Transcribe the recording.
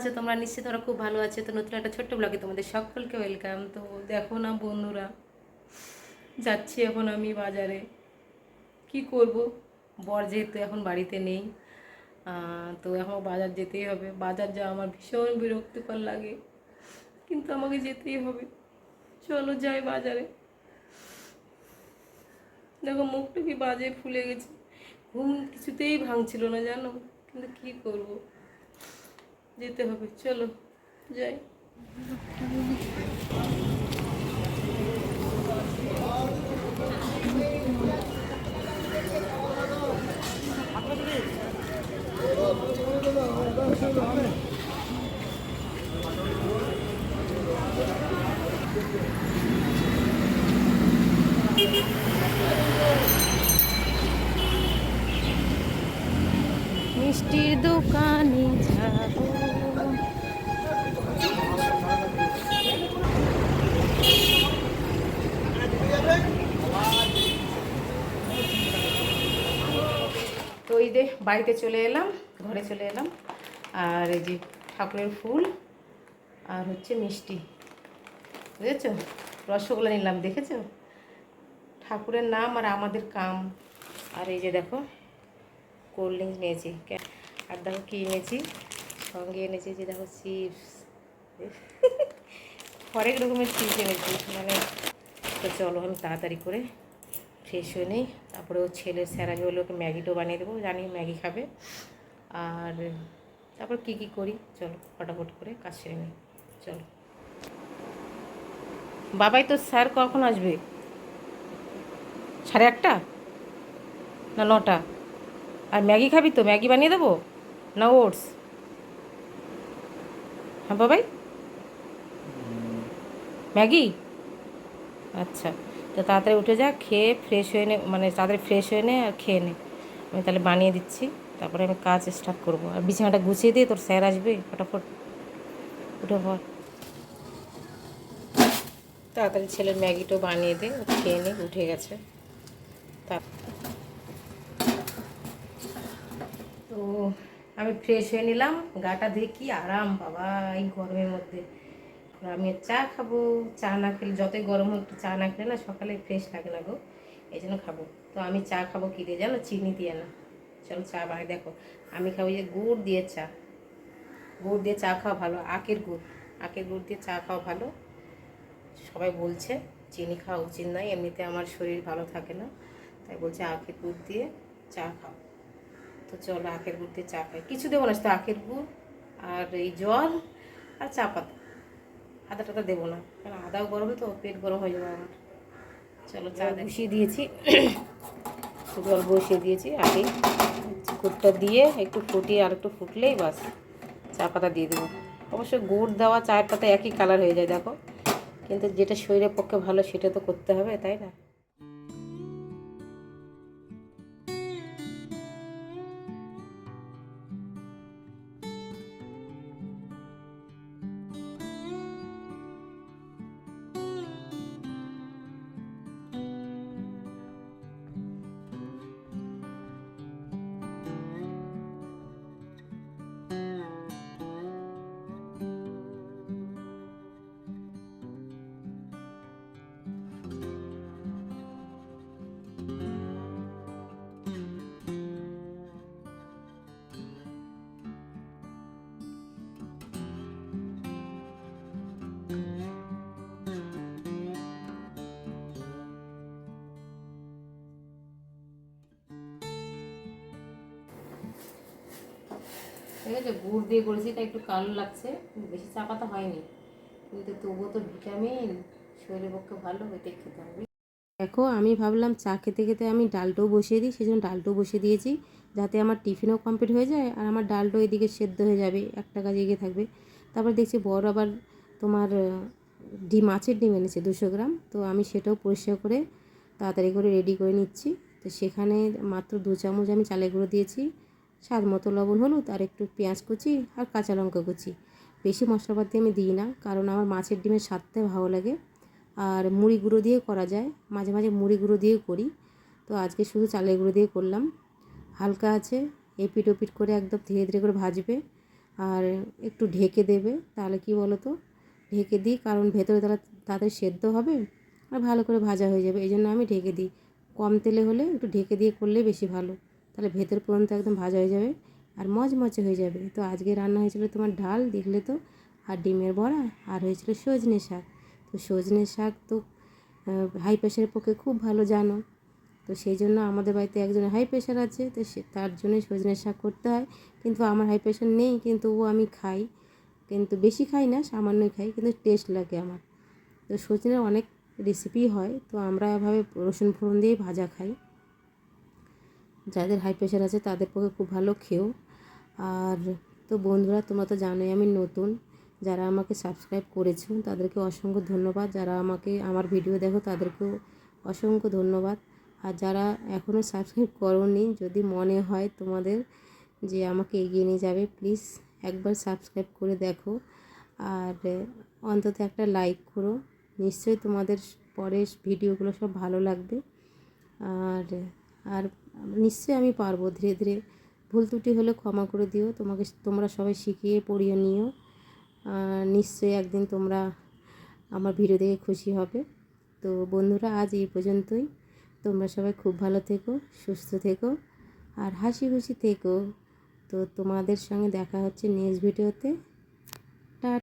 আছো? তোমরা নিশ্চয়ই তোমরা খুব ভালো আছো। তো নতুন একটা ছোট্ট ব্লগে তোমাদের সকলকে ওয়েলকাম তো দেখো না বন্ধুরা, যাচ্ছি এখন আমি বাজারে। কি করব? বর যেহেতু এখন বাড়িতে নেই তো এখন বাজার যেতেই হবে। বাজার যাওয়া আমার ভীষণ বিরক্তিকর লাগে, কিন্তু আমাকে যেতেই হবে। চলো যাই বাজারে। দেখো মুখটা কি বাজে ফুলে গেছে। ঘুম কিছুতেই ভাঙছিল না, জানো? কিন্তু কি করব? যেতে হবে চলো যাই। মিষ্টির দোকানে যাব। এই যে বাড়িতে চলে এলাম, ঘরে চলে এলাম। আর এই যে ঠাকুরের ফুল আর হচ্ছে মিষ্টি। বুঝেছ? রসগোল্লা নিলাম, দেখেছ? ঠাকুরের নাম আর আমাদের কাম। আর এই যে দেখো, কোল্ড ড্রিঙ্কস নিয়েছি। আর দেখো কী এনেছি? সঙ্গে এনেছি যে দেখো চিপস। হরেক রকমের চিপস এনেছি। মানে তো চলো, আমি তাড়াতাড়ি করে ফ্রেশ হয়ে নিই। তারপরে ও ছেলের স্যারা যে ওকে ম্যাগিটাও বানিয়ে দেবো, জানি ম্যাগি খাবে। আর তারপর কি কি করি? চলো, ফটাফট করে কাজ সেরে নিই। চলো। বাবাই তো স্যার কখন আসবে? সাড়ে আটটা? না নটা? আর ম্যাগি খাবি তো? ম্যাগি বানিয়ে দেবো? না ওটস? হ্যাঁ বাবাই? ম্যাগি? আচ্ছা। তো তাড়াতাড়ি উঠে যা, খেয়ে ফ্রেশ হয়ে নে মানে তাড়াতাড়ি ফ্রেশ হয়ে নে আর খেয়ে নে। আমি তাহলে বানিয়ে দিচ্ছি, তারপরে আমি কাজ স্টার্ট করব। আর বিছানাটা গুছিয়ে দিয়ে তোর স্যার আসবে, ফটাফট উঠে পর তাড়াতাড়ি ছেলের ম্যাগিটাও বানিয়ে দে খেয়ে নে উঠে গেছে। তা তো আমি ফ্রেশ হয়ে নিলাম গাটা ধুয়ে কি আরাম, বাবা, এই গরমের মধ্যে। আমি চা খাব। চা না খেলে যতই গরম হোক চা না খেলে না সকালে ফ্রেশ লাগে না গো। এই জন্য খাব। তো আমি চা খাব কী দিয়ে জানো? চিনি দিয়ে না। চলো চা বানিয়ে দেখো। আমি খাব যে গুড় দিয়ে চা। গুড় দিয়ে চা খাওয়া ভালো। আখের গুড়। আখের গুড় দিয়ে চা খাওয়া ভালো। সবাই বলছে, চিনি খাওয়া উচিত নয়। এমনিতে আমার শরীর ভালো থাকে না। তাই বলছে আখের গুড় দিয়ে চা খাও। তো চলো আখের গুড় দিয়ে চা খাই। কিছু দেবো না, শুধু আখের গুড় আর এই জল আর চা পাতা। আদা টাদা দেবো না। কারণ আদাও গরম তো পেট গরম হয়ে যাবে আমার। চলো চা বসিয়ে দিয়েছি। জল বসিয়ে দিয়েছি আগে গুড়টা দিয়ে একটু ফুটিয়ে আর একটু ফুটলেই বাস। চা পাতা দিয়ে দেবো। অবশ্য গুড় দেওয়া চায়ের পাতা একই কালার হয়ে যায় দেখো। কিন্তু যেটা শরীরের পক্ষে ভালো সেটা তো করতে হবে তাই না? ঠিক আছে, গুড় দিয়ে করেছি তাই একটু কালো লাগছে বেশি চা পাতা হয়নি। কিন্তু তবুও তো ভিটামিন, শরীরের পক্ষে ভালো হইতে খেতে হবে। দেখো, আমি ভাবলাম চা খেতে খেতে আমি ডালটাও বসিয়ে দিই সেই জন্য ডালটাও বসিয়ে দিয়েছি, যাতে আমার টিফিনও কমপ্লিট হয়ে যায়, আর আমার ডালটাও এদিকে সেদ্ধ হয়ে যাবে, একটা কাজে এগিয়ে থাকবে। তারপর দেখছি বড় আবার তোমার ডিম, মাছের ডিম এনেছে দুশো গ্রাম। তো আমি সেটাও পরিষ্কার করে তাড়াতাড়ি করে রেডি করে নিচ্ছি। তো সেখানে মাত্র দু চামচ আমি চালের গুঁড়ো দিয়েছি, স্বাদ মতো লবণ, হলুদ আর একটু পেঁয়াজ কুচি আর কাঁচা লঙ্কা কুচি। বেশি মশলাপাতি আমি দিই না, কারণ আমার মাছের ডিমের স্বাদটা ভালো লাগে। আর মুড়ি গুঁড়ো দিয়ে করা যায়, মাঝে মাঝে মুড়ি গুঁড়ো দিয়েও করি। তো আজকে শুধু চালের গুঁড়ো দিয়ে করলাম। হালকা আছে এপিট ওপিট করে একদম ধীরে ধীরে করে ভাজবে। আর একটু ঢেকে দেবে, তাহলে কি বলো তো ঢেকে দিই, কারণ ভেতরে তারা, তাদের সেদ্ধ হবে আর ভালো করে ভাজা হয়ে যাবে এই জন্য আমি ঢেকে দিই। কম তেলে হলে একটু ঢেকে দিয়ে করলে বেশি ভালো, তাহলে ভেতর পর্যন্ত একদম ভাজা হয়ে যাবে আর মচমচে হয়ে যাবে। তো আজকে রান্না হয়েছিল তোমার ডাল, দেখলে তো, আর ডিমের বড়া, আর হয়েছিল সজনে শাক। তো সজনে শাক তো হাই প্রেশারের পক্ষে খুব ভালো জানো। তো সেই জন্য আমাদের বাড়িতে একজন হাই প্রেশার আছে, তো সে, তার জন্যই সজনে শাক করতে হয়। কিন্তু আমার হাই প্রেশার নেই, কিন্তু ও আমি খাই। কিন্তু বেশি খাই না, সামান্যই খাই, কিন্তু টেস্ট লাগে আমার। তো সজনের অনেক রেসিপি হয়, তো আমরা এভাবে রসুন ফোড়ন দিয়ে ভাজা খাই। যাদের হাই প্রেশার আছে তাদের পক্ষে খুব ভালো খেও আর তো বন্ধুরা, তোমরা তো জানোই আমি নতুন, যারা আমাকে সাবস্ক্রাইব করেছ, তাদেরকে অসংখ্য ধন্যবাদ। যারা আমাকে, আমার ভিডিও দেখো তাদেরকেও অসংখ্য ধন্যবাদ। আর যারা এখনও সাবস্ক্রাইব করোনি, যদি মনে হয় তোমাদের যে আমাকে এগিয়ে নিয়ে যাবে প্লিজ একবার সাবস্ক্রাইব করে দেখো। আর অন্তত একটা লাইক করো। নিশ্চয়ই তোমাদের পরের ভিডিওগুলো সব ভালো লাগবে। আর আর নিশ্চয়ই আমি পারব। ধীরে ধীরে ভুল ত্রুটি হলে ক্ষমা করে দিও। তোমাকে তোমরা সবাই শিখিয়ে পড়িয়ে নিও। নিশ্চয়ই একদিন তোমরা আমার ভিডিও দেখে খুশি হবে। তো বন্ধুরা, আজ এই পর্যন্তই। তোমরা সবাই খুব ভালো থেকো, সুস্থ থেকো, আর হাসি খুশি থেকো। তো তোমাদের সঙ্গে দেখা হচ্ছে নেক্সট ভিডিওতে